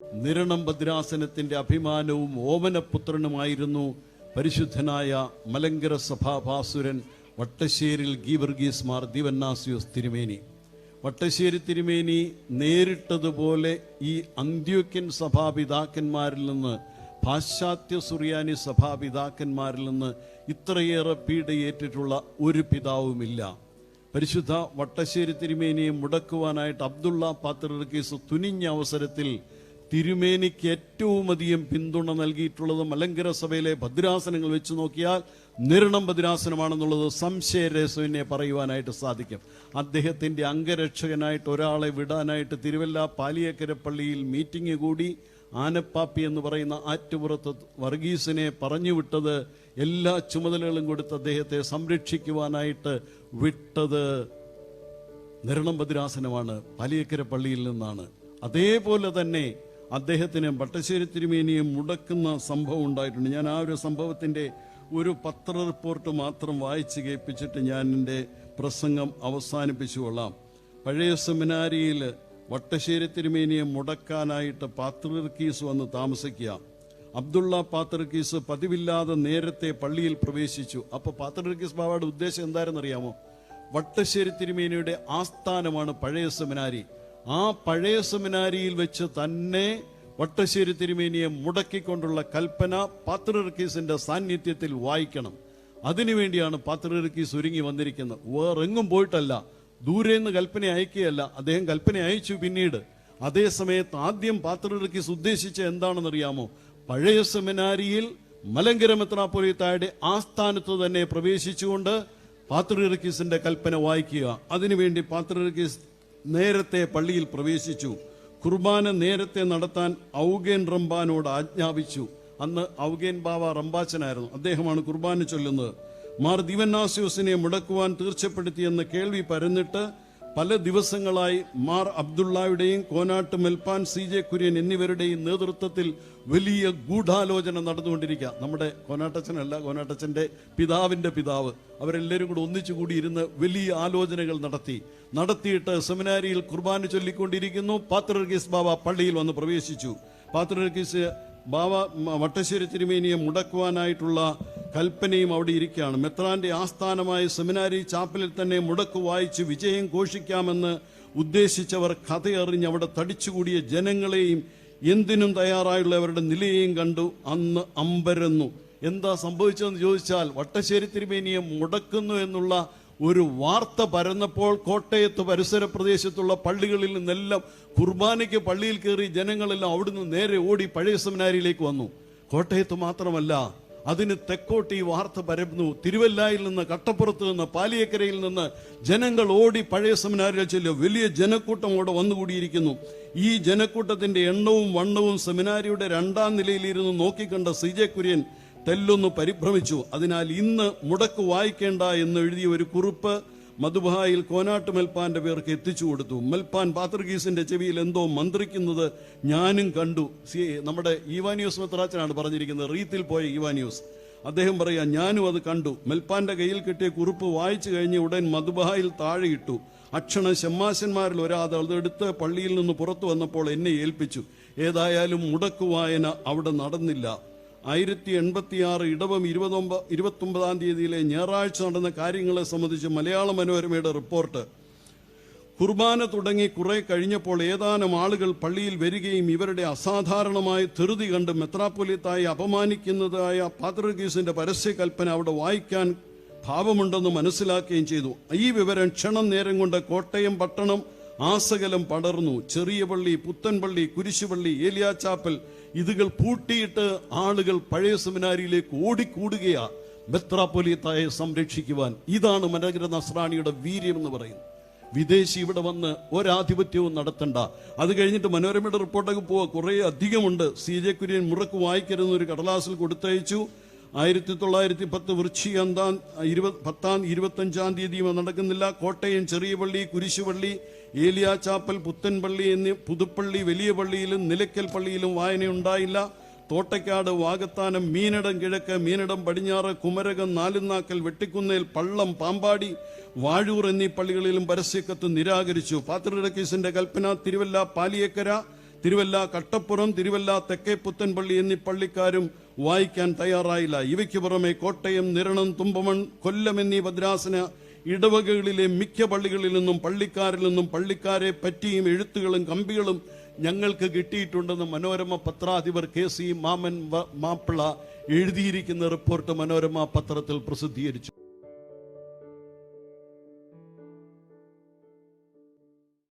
നിരണം ഭദ്രാസനത്തിന്റെ അഭിമാനവും ഓമനപുത്രനുമായിരുന്നു പരിശുദ്ധനായ മലങ്കര സഭാഭാസുരൻ വട്ടശ്ശേരിൽ ഗീവർഗീസ് മാർ ദിവന്നാസിയോസ് തിരുമേനി. വട്ടശ്ശേരി തിരുമേനി നേരിട്ടതുപോലെ ഈ അന്ത്യോക്യൻ സഭാപിതാക്കന്മാരിൽ നിന്ന് പാശ്ചാത്യ സുറിയാനി സഭാപിതാക്കന്മാരിൽ നിന്ന് ഇത്രയേറെ പീഡയേറ്റിട്ടുള്ള ഒരു പിതാവുമില്ല. പരിശുദ്ധ വട്ടശ്ശേരി തിരുമേനിയെ മുടക്കുവാനായിട്ട് അബ്ദുള്ള പാത്രർക്കീസ് തുനിഞ്ഞ അവസരത്തിൽ തിരുമേനിക്ക് ഏറ്റവും അധികം പിന്തുണ നൽകിയിട്ടുള്ളത് മലങ്കര സഭയിലെ ഭദ്രാസനങ്ങൾ വെച്ച് നോക്കിയാൽ നിരണം ഭദ്രാസനമാണെന്നുള്ളത് സംശയരേസുവിനെ പറയുവാനായിട്ട് സാധിക്കും. അദ്ദേഹത്തിന്റെ അംഗരക്ഷകനായിട്ട് ഒരാളെ വിടാനായിട്ട് തിരുവല്ല പാലിയക്കര പള്ളിയിൽ മീറ്റിംഗ് കൂടി ആനപ്പാപ്പി എന്ന് പറയുന്ന ആറ്റുപുറത്ത് വർഗീസിനെ പറഞ്ഞു വിട്ടത് എല്ലാ ചുമതലകളും കൊടുത്ത് അദ്ദേഹത്തെ സംരക്ഷിക്കുവാനായിട്ട് വിട്ടത് നിരണം ഭദ്രാസനമാണ്. പാലിയക്കര പള്ളിയിൽ നിന്നാണ്. അതേപോലെ തന്നെ അദ്ദേഹത്തിന് ഭട്ടശ്ശേരി തിരുമേനിയെ മുടക്കുന്ന സംഭവം ഉണ്ടായിട്ടുണ്ട്. ഞാൻ ആ ഒരു സംഭവത്തിന്റെ ഒരു പത്ര റിപ്പോർട്ട് മാത്രം വായിച്ച് കേൾപ്പിച്ചിട്ട് ഞാൻ എന്റെ പ്രസംഗം അവസാനിപ്പിച്ചു കൊള്ളാം. പഴയ സെമിനാരിയിൽ വട്ടശ്ശേരി തിരുമേനിയെ മുടക്കാനായിട്ട് പാത്രീർക്കീസ് വന്ന് താമസിക്കുക. അബ്ദുള്ള പാത്രീർക്കീസ് പതിവില്ലാതെ നേരത്തെ പള്ളിയിൽ പ്രവേശിച്ചു. അപ്പോൾ പാത്രീർക്കീസ് ബാബയുടെ ഉദ്ദേശം എന്തായിരുന്നറിയാമോ? വട്ടശ്ശേരി തിരുമേനിയുടെ ആസ്ഥാനമാണ് പഴയ സെമിനാരി. ആ പഴയ സെമിനാരിയിൽ വെച്ച് തന്നെ വട്ടശ്ശേരി തിരുമേനിയെ മുടക്കിക്കൊണ്ടുള്ള കൽപ്പന പാത്രർക്കീസിന്റെ സാന്നിധ്യത്തിൽ വായിക്കണം. അതിനുവേണ്ടിയാണ് പാത്രർക്കീസ് ഒരുങ്ങി വന്നിരിക്കുന്നത്. വേറെങ്ങും പോയിട്ടല്ല. ദൂരെ നിന്ന് കൽപ്പന അയക്കുകയല്ല. അദ്ദേഹം കൽപ്പന അയച്ചു പിന്നീട്. അതേ സമയത്ത് ആദ്യം പാത്രർക്കീസ് ഉദ്ദേശിച്ച എന്താണെന്നറിയാമോ? പഴയ സെമിനാരിയിൽ മലങ്കര മെത്രാപ്പൊലിത്തായുടെ ആസ്ഥാനത്ത് തന്നെ പ്രവേശിച്ചുകൊണ്ട് പാത്രർക്കീസിന്റെ കൽപ്പന വായിക്കുക. അതിനുവേണ്ടി പാത്രീർക്കീസ് നേരത്തെ പള്ളിയിൽ പ്രവേശിച്ചു. കുർബാന നേരത്തെ നടത്താൻ ഔഗേൻ റംബാനോട് ആജ്ഞാപിച്ചു. അന്ന് ഔഗേൻ ബാവ റംബാച്ചനായിരുന്നു അദ്ദേഹമാണ് കുർബാന ചൊല്ലുന്നത്. മാർ ദിവനാസ്യൂസിനെ മുടക്കുവാൻ തീർച്ചപ്പെടുത്തിയെന്ന് കേൾവി പരന്നിട്ട് പല ദിവസങ്ങളായി മാർ അബ്ദുള്ളയുടെയും കോനാട്ട് മെൽപ്പാൻ സി ജെ കുര്യൻ എന്നിവരുടെയും നേതൃത്വത്തിൽ വലിയ ഗൂഢാലോചന നടന്നുകൊണ്ടിരിക്കുക. നമ്മുടെ കോനാട്ടച്ചനല്ല കോനാട്ടച്ചന്റെ പിതാവിന്റെ പിതാവ്. അവരെല്ലാവരും കൂടെ ഒന്നിച്ചു കൂടി ഇരുന്ന് വലിയ ആലോചനകൾ നടത്തി. നടത്തിയിട്ട് സെമിനാരിയിൽ കുർബാന ചൊല്ലിക്കൊണ്ടിരിക്കുന്നു. പാത്രർഗീസ് ബാബ പള്ളിയിൽ വന്ന് പ്രവേശിച്ചു. പാത്രർഗീസ് ബാബ വട്ടശ്ശേരി തിരുമേനിയെ മുടക്കുവാനായിട്ടുള്ള കൽപ്പനയും അവിടെ ഇരിക്കുകയാണ്. മെത്രാന്റെ ആസ്ഥാനമായ സെമിനാരി ചാപ്പലിൽ തന്നെ മുടക്ക് വായിച്ച് വിജയം ഘോഷിക്കാമെന്ന് ഉദ്ദേശിച്ചവർ കഥയറിഞ്ഞ് അവിടെ തടിച്ചുകൂടിയ ജനങ്ങളെയും എന്തിനും തയ്യാറായുള്ളവരുടെ നിലയെയും കണ്ടു. അന്ന് അമ്പരന്നു. എന്താ സംഭവിച്ചതെന്ന് ചോദിച്ചാൽ വട്ടശ്ശേരി തിരുമേനിയെ മുടക്കുന്നു എന്നുള്ള ഒരു വാർത്ത പരന്നപ്പോൾ കോട്ടയത്ത് പരിസര പ്രദേശത്തുള്ള പള്ളികളിൽ നിന്നെല്ലാം കുർബാനയ്ക്ക് പള്ളിയിൽ കയറി ജനങ്ങളെല്ലാം അവിടുന്ന് നേരെ ഓടി പഴയ സെമിനാരിയിലേക്ക് വന്നു. കോട്ടയത്ത് മാത്രമല്ല അതിന് തെക്കോട്ട് ഈ വാർത്ത പരന്നു. തിരുവല്ലായിൽ നിന്ന് കട്ടപ്പുറത്ത് നിന്ന് പാലിയക്കരയിൽ നിന്ന് ജനങ്ങൾ ഓടി പഴയ സെമിനാറിൽ ചെല്ലുക. വലിയ ജനക്കൂട്ടം അവിടെ വന്നുകൂടിയിരിക്കുന്നു. ഈ ജനക്കൂട്ടത്തിന്റെ എണ്ണവും വണ്ണവും സെമിനാരിയുടെ രണ്ടാം നിലയിലിരുന്ന് നോക്കിക്കണ്ട സി ജെ കുര്യൻ തെല്ലൊന്ന് പരിഭ്രമിച്ചു. അതിനാൽ ഇന്ന് മുടക്ക് വായിക്കേണ്ട എന്ന് എഴുതിയ ഒരു കുറിപ്പ് മധുബായിൽ കോനാട്ട് മെൽപ്പാന്റെ പേർക്ക് എത്തിച്ചു കൊടുത്തു. മെൽപ്പാൻ പാത്രഗീസിന്റെ ചെവിയിൽ എന്തോ മന്ത്രിക്കുന്നത് ഞാനും കണ്ടു. സി നമ്മുടെ ഈവാനിയോസ് മെത്രാച്ചനാണ് പറഞ്ഞിരിക്കുന്നത്. റീത്തിൽ പോയ ഈവാനിയോസ്. അദ്ദേഹം പറയാ ഞാനും അത് കണ്ടു. മെൽപ്പാന്റെ കയ്യിൽ കിട്ടിയ കുറിപ്പ് വായിച്ചു കഴിഞ്ഞ് ഉടൻ മധുബായിൽ താഴെയിട്ടു. അക്ഷണ ശമ്മാശന്മാരിൽ ഒരാൾ അതെടുത്ത് പള്ളിയിൽ നിന്ന് പുറത്തു വന്നപ്പോൾ എന്നെ ഏൽപ്പിച്ചു. ഏതായാലും മുടക്കു വായന അവിടെ നടന്നില്ല. ആയിരത്തി എൺപത്തിയാറ് ഇടവം ഇരുപത്തൊമ്പ ഇരുപത്തൊമ്പതാം തീയതിയിലെ ഞായറാഴ്ച നടന്ന കാര്യങ്ങളെ സംബന്ധിച്ച് മലയാള മനോരമയുടെ റിപ്പോർട്ട്. കുർബാന തുടങ്ങി കുറെ കഴിഞ്ഞപ്പോൾ ഏതാനും ആളുകൾ പള്ളിയിൽ വരികയും ഇവരുടെ അസാധാരണമായ ധൃതി കണ്ട് മെത്രാപ്പൊലിത്തായി അപമാനിക്കുന്നതായ പാത്രഗീസിന്റെ പരസ്യ കൽപ്പന അവിടെ വായിക്കാൻ ഭാവമുണ്ടെന്ന് മനസ്സിലാക്കുകയും ചെയ്തു. ഈ വിവരം ക്ഷണം നേരം കൊണ്ട് കോട്ടയം പട്ടണം ആസകലം പടർന്നു. ചെറിയ പള്ളി പുത്തൻപള്ളി കുരിശുപള്ളി ഏലിയാച്ചാപ്പൽ ഇതുകൾ പൂട്ടിയിട്ട് ആളുകൾ പഴയ സെമിനാരിയിലേക്ക് ഓടിക്കൂടുകയാ. മെത്രാപ്പൊലിത്തായെ സംരക്ഷിക്കുവാൻ ഇതാണ് മനോഹര നസ്രാണിയുടെ വീര്യം എന്ന് പറയുന്നത്. വിദേശി ഇവിടെ വന്ന് ഒരാധിപത്യവും നടത്തണ്ട. അത് കഴിഞ്ഞിട്ട് മനോരമയുടെ റിപ്പോർട്ടൊക്കെ പോവുക കുറേ അധികമുണ്ട്. സി ജെ കുര്യൻ മുറക്ക് വായിക്കരുന്ന ഒരു കടലാസിൽ കൊടുത്തയച്ചു. ആയിരത്തി തൊള്ളായിരത്തി പത്ത് വൃശ്ചികന്താം ഇരുപത് പത്താം ഇരുപത്തഞ്ചാം തീയതിയും നടക്കുന്നില്ല. കോട്ടയം ചെറിയ പള്ളി കുരിശുപള്ളി ഏലിയാച്ചാപ്പൽ പുത്തൻപള്ളി എന്നീ പുതുപ്പള്ളി വലിയ പള്ളിയിലും നിലയ്ക്കൽ പള്ളിയിലും വായനയുണ്ടായില്ല തോട്ടയ്ക്കാട് വാഗത്താനം മീനടം കിഴക്ക് മീനടം പടിഞ്ഞാറ് കുമരകം നാലുനാക്കൽ വെട്ടിക്കുന്നേൽ പള്ളം പാമ്പാടി വാഴൂർ എന്നീ പള്ളികളിലും പരസ്യക്കത്ത് നിരാകരിച്ചു. പാത്രടക്കീസിന്റെ കൽപ്പന തിരുവല്ല പാലിയേക്കര തിരുവല്ല കട്ടപ്പുറം തിരുവല്ല തെക്കേ പുത്തൻപള്ളി എന്നീ പള്ളിക്കാരും വായിക്കാൻ തയ്യാറായില്ല. ഇവയ്ക്ക് പുറമെ കോട്ടയം നിരണം തുമ്പമൺ കൊല്ലം എന്നീ ഭദ്രാസന ഇടവകകളിലെ മിക്ക പള്ളികളിൽ നിന്നും പള്ളിക്കാരിൽ നിന്നും പള്ളിക്കാരെ പറ്റിയും എഴുത്തുകളും കമ്പികളും ഞങ്ങൾക്ക് കിട്ടിയിട്ടുണ്ടെന്ന് മനോരമ പത്രാധിപർ കെ സി മാമൻ മാപ്പിള എഴുതിയിരിക്കുന്ന റിപ്പോർട്ട് മനോരമ പത്രത്തിൽ പ്രസിദ്ധീകരിച്ചു.